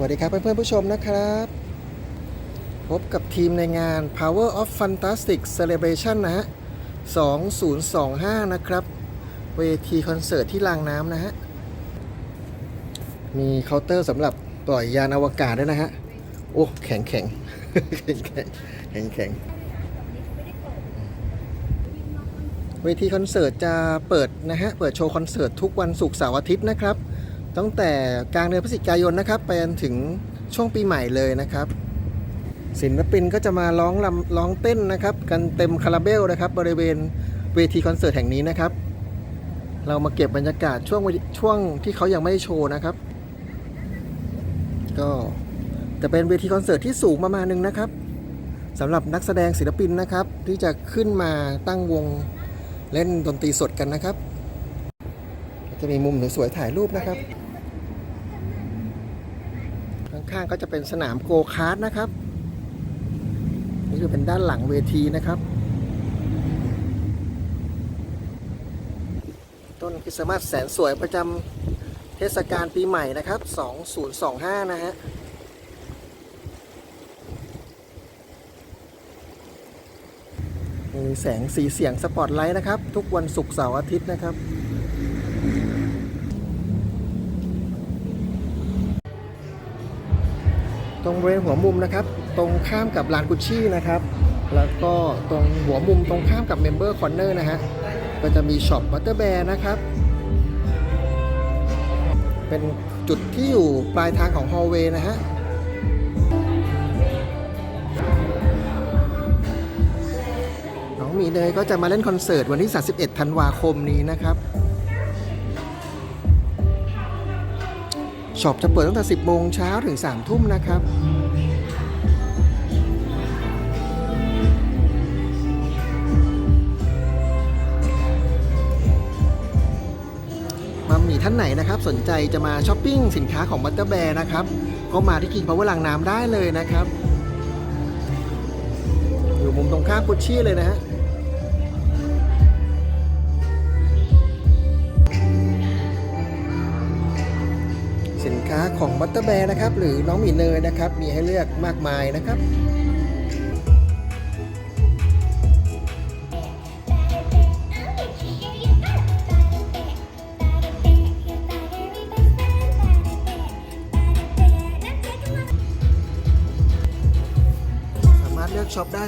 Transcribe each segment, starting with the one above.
วัสดีครับเพื่อนๆผู้ชมนะครับ พบกับทีมในงาน Power of Fantastic Celebration นะฮะ 2025 นะครับ เวทีคอนเสิร์ตที่รางน้ำนะฮะ มีเคาน์เตอร์สำหรับปล่อยยานอวกาศด้วยนะฮะ โอ้ แข็งแข็งแข็งแข็งแข็งแข็งเวทีคอนเสิร์ตจะเปิดนะฮะ เปิดโชว์คอนเสิร์ตทุกวันศุกร์เสาร์อาทิตย์นะครับ ตั้งแต่กลางเดือนพฤศจิกายนนะครับไปจนถึงช่วงปีใหม่เลยนะครับ ศิลปินก็จะมาร้องลำร้องเต้นนะครับ กันเต็มคาราเบลนะครับ บริเวณเวทีคอนเสิร์ตแห่งนี้นะครับ เรามาเก็บบรรยากาศช่วงช่วงที่เขายังไม่ได้โชว์นะครับ ก็จะเป็นเวทีคอนเสิร์ตที่สูงประมาณหนึงนะครับสำหรับนักแสดงศิลปินนะครับ ที่จะขึ้นมาตั้งวงเล่นดนตรีสดกันนะครับ จะมีมุมสวยๆถ่ายรูปนะครับ ข้างๆก็จะเป็นสนามโกคาร์ทนะครับ นี่คือเป็นด้านหลังเวทีนะครับ ต้นคริสต์มาสแสนสวยประจำเทศกาลปีใหม่นะครับ 2025 นะฮะมีแสงสีเสียงสปอตไลท์นะครับ ทุกวันศุกร์เสาร์อาทิตย์นะครับ ตรงบริเวณหัวมุมนะครับ ตรงข้ามกับลานกุชชี่นะครับ แล้วก็ตรงหัวมุมตรงข้ามกับเมมเบอร์คอนเนอร์นะฮะ ก็จะมีช็อปบัตเตอร์แบร์นะครับ เป็นจุดที่อยู่ปลายทางของฮอลเวย์นะฮะน้องมีเนยก็จะมาเล่นคอนเสิร์ตวันที่ 31 ธันวาคมนี้นะครับ ช็อปจะเปิดตั้งแต่ 10 โมงเช้าถึง 3 ทุ่มนะครับ มามีท่านไหนนะครับ สนใจจะมาช้อปปิ้งสินค้าของบัตเตอร์แบร์นะครับ ก็มาที่ King Power ลังน้ำได้เลยนะครับ อยู่มุมตรงข้ามกุชชี่เลยนะฮะ สินค้าของบัตเตอร์แบร์นะครับ หรือน้องหมีเนยนะครับ มีให้เลือกมากมายนะครับสามารถเลือกช็อปได้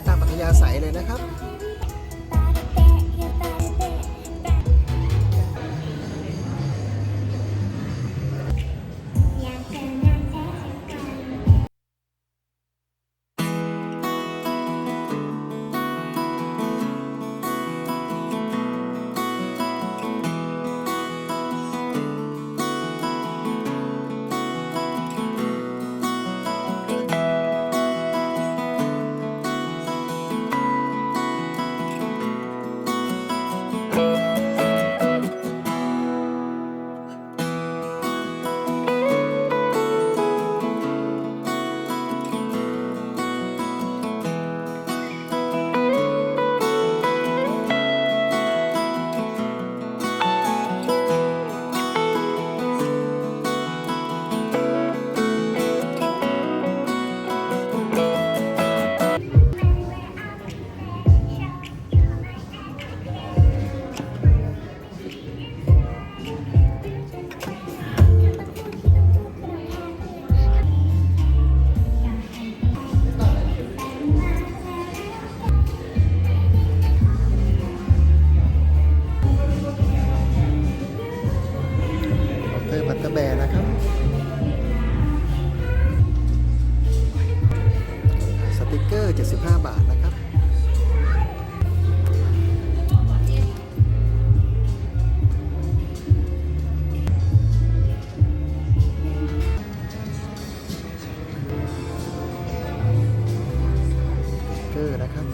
175 บาทนะครับเกอร์นะครับ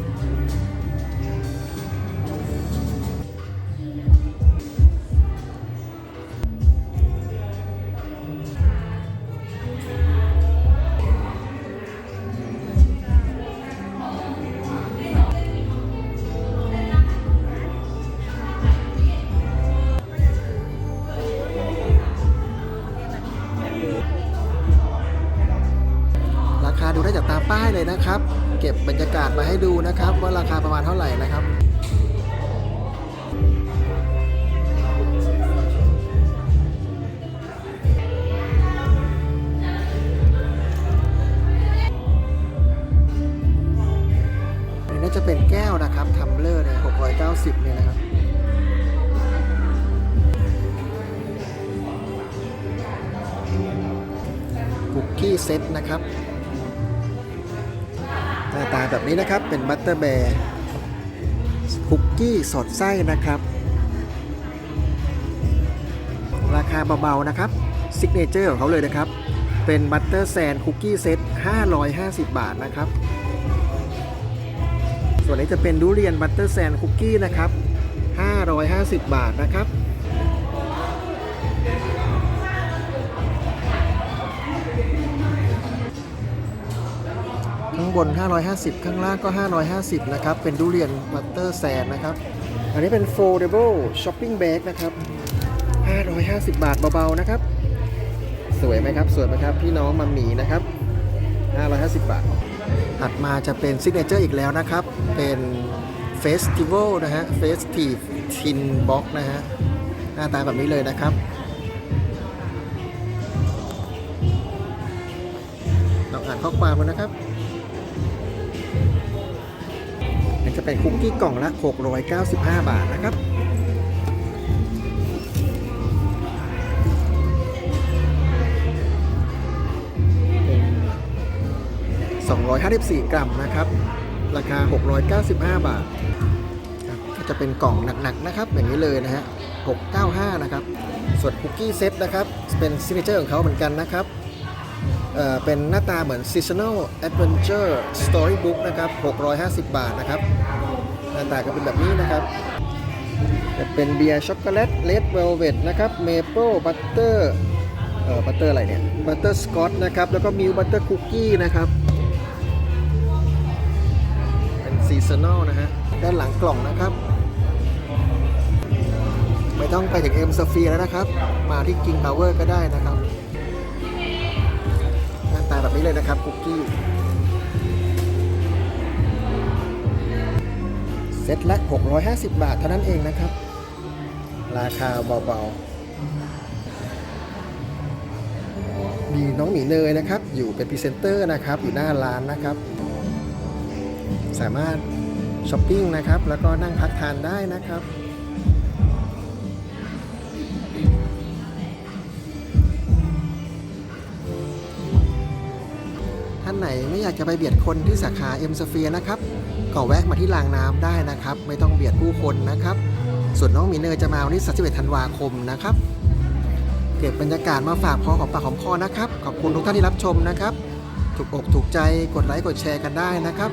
ให้ดูนะครับ ว่าราคาประมาณเท่าไหร่นะครับนี่น่าจะเป็นแก้วนะครับทัมเบลอร์เนี่ย690เนี่ยนะครับคุกกี้เซตนะครับ ตาแบบนี้นะครับ เป็นบัตเตอร์แบร์คุกกี้สอดไส้นะครับ ราคาเบาๆนะครับซิกเนเจอร์ของเขาเลยนะครับ เป็นบัตเตอร์แซนคุกกี้เซต550 บาทนะครับ ส่วนนี้จะเป็นดูเรียนบัตเตอร์แซนคุกกี้นะครับ 550 บาทนะครับ ข้างบน 550 ข้างล่างก็ 550 นะครับ เป็นดูเรียนบัตเตอร์แซนนะครับ อันนี้เป็น foldable shopping bag นะครับ 550 บาทเบาๆนะครับ สวยไหมครับ สวยไหมครับ พี่น้องมัมหมีนะครับ 550 บาท ถัดมาจะเป็นซิกเนเจอร์อีกแล้วนะครับ เป็นเฟสติวัลนะฮะเฟสทีฟทินบ็อกนะฮะ หน้าตาแบบนี้เลยนะครับลองอ่านข้อความดูนะครับ จะเป็นคุกกี้กล่องละ 695 บาทนะครับ254 กรัมนะครับ ราคา 695 บาทครับก็จะเป็นกล่องหนักๆนะครับ อย่างนี้เลยนะฮะ695 นะครับ ส่วนคุกกี้เซตนะครับ เป็นซิกเนเจอร์ของเขาเหมือนกันนะครับ เป็นหน้าตาเหมือน Seasonal Adventure Storybook นะครับ 650 บาทนะครับ หน้าตาก็เป็นแบบนี้นะครับจะเป็นเบียร์ช็อกโกแลตเลดเวลเวดนะครับ เมเปิลบัตเตอร์ เอ่อ บัตเตอร์อะไรเนี่ย บัตเตอร์สกอตนะครับ แล้วก็มิลบัตเตอร์คุกกี้นะครับ เป็นซีซันอลนะฮะ ด้านหลังกล่องนะครับ ไม่ต้องไปถึงเอ็มสฟีแล้วนะครับ มาที่ King Power ก็ได้นะครับ แบบนี้เลยนะครับคุกกี้เซตละ 650 บาทเท่านั้นเองนะครับ ราคาเบาๆ มีน้องหมีเนยนะครับ อยู่เป็นพรีเซนเตอร์นะครับ อยู่หน้าร้านนะครับ สามารถช้อปปิ้งนะครับ แล้วก็นั่งพักทานได้นะครับานไหนไม่อยากจะไปเบียดคนที่สาขาเอ็มสเฟียนะครับก็แวะมาที่รางน้ำได้นะครับ ไม่ต้องเบียดผู้คนนะครับ ส่วนน้องมีเนยจะมาวันที่31ธันวาคมนะครับ เก็บบรรยากาศมาฝากพอของปากของคอนะครับ ขอบคุณทุกท่านที่รับชมนะครับ ถูกอกถูกใจกดไลค์กดแชร์กันได้นะครับ